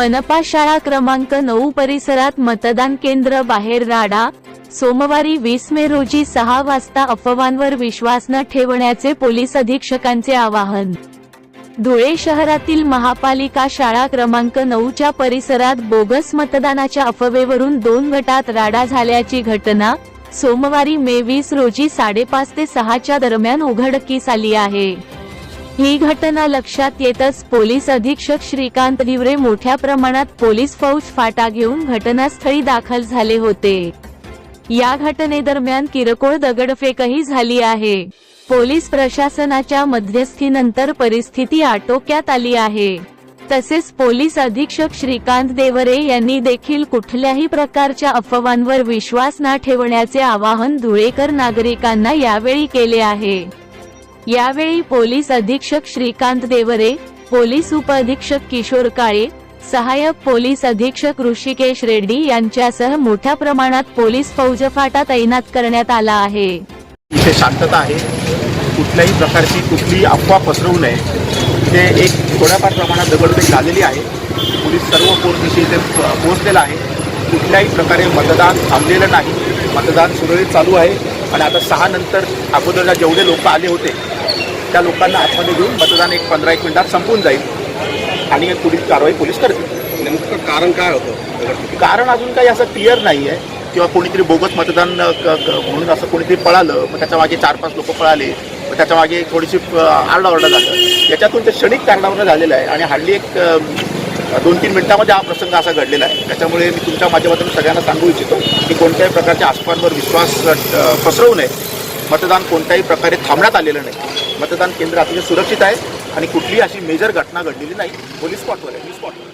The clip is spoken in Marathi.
मनपा शाळा क्रमांक नऊ परिसरात मतदान केंद्र बाहेर राडा. सोमवारी वीस मे रोजी सहा वाजता अफवांवर विश्वास न ठेवण्याचे पोलीस अधीक्षकांचे आवाहन. धुळे शहरातील महापालिका शाळा क्रमांक नऊच्या परिसरात बोगस मतदानाच्या अफवेवरून दोन गटात राडा झाल्याची घटना. सोमवारी मे वीस रोजी साडेपाच ते सहाच्या दरम्यान उघडकीस आली आहे. ही घटना लक्षात येतच पोलीस अधीक्षक श्रीकांत दिवरे मोठ्या प्रमाणात पोलीस फौज फाटा घेऊन घटनास्थळी दाखल झाले होते. या घटनेदरम्यान किरकोळ दगडफेकही झाली आहे. पोलीस प्रशासनाच्या मध्यस्थीनंतर परिस्थिती आटोक्यात आली आहे. तसेच पोलीस अधीक्षक श्रीकांत देवरे यांनी देखील कुठल्याही प्रकारच्या अफवांवर विश्वास न ठेवण्याचे आवाहन धुळेकर नागरिकांना यावेळी केले आहे. यावेळी पोलीस अधीक्षक श्रीकांत देवरे पोलीस उपअधीक्षक किशोर काळे सहाय्यक पोलीस अधीक्षक ऋषिकेश रेड्डी यांच्यासह मोठ्या प्रमाणात पोलीस फौजफाटा तैनात करण्यात आला आहे. इथे शांतता आहे. कुठल्याही प्रकारची कुठली अफवा पसरवू नये. इथे एक थोड्याफार प्रमाणात दगडफेक झालेली आहे. पोलीस सर्व पोरदिशी इथे पोहोचलेला आहे. कुठल्याही प्रकारे मतदान थांबलेलं नाही. मतदान सुरळीत चालू आहे. आणि आता सहा नंतर अगोदरला जेवढे लोक आले होते त्या लोकांना आतमध्ये घेऊन मतदान एक पंधरा एक मिनिटात संपून जाईल. आणि पुढील कारवाई पोलीस करतील. नेमकं कारण काय होतं? कारण अजून काही असं क्लिअर नाही आहे किंवा कोणीतरी बोगस मतदान म्हणून असं कोणीतरी पळालं मग त्याच्यामागे चार पाच लोक पळाले मग त्याच्यामागे थोडीशी आरडाओरडा झालं. याच्यातून ते क्षणिक कारणावरून झालेलं आहे. आणि हल्ली एक दोन तीन मिनिटामध्ये हा प्रसंग असा घडलेला आहे. त्याच्यामुळे मी तुमच्या माध्यमातून सगळ्यांना सांगू इच्छितो की कोणत्याही प्रकारच्या आसपांवर विश्वास पसरवू नये. मतदान कोणत्याही प्रकारे थांबण्यात आलेलं नाही. मतदान केंद्र अतिशय सुरक्षित आहे आणि कुठलीही अशी मेजर घटना घडलेली नाही. पोलीस स्पॉटवर आहे मी स्पॉटवर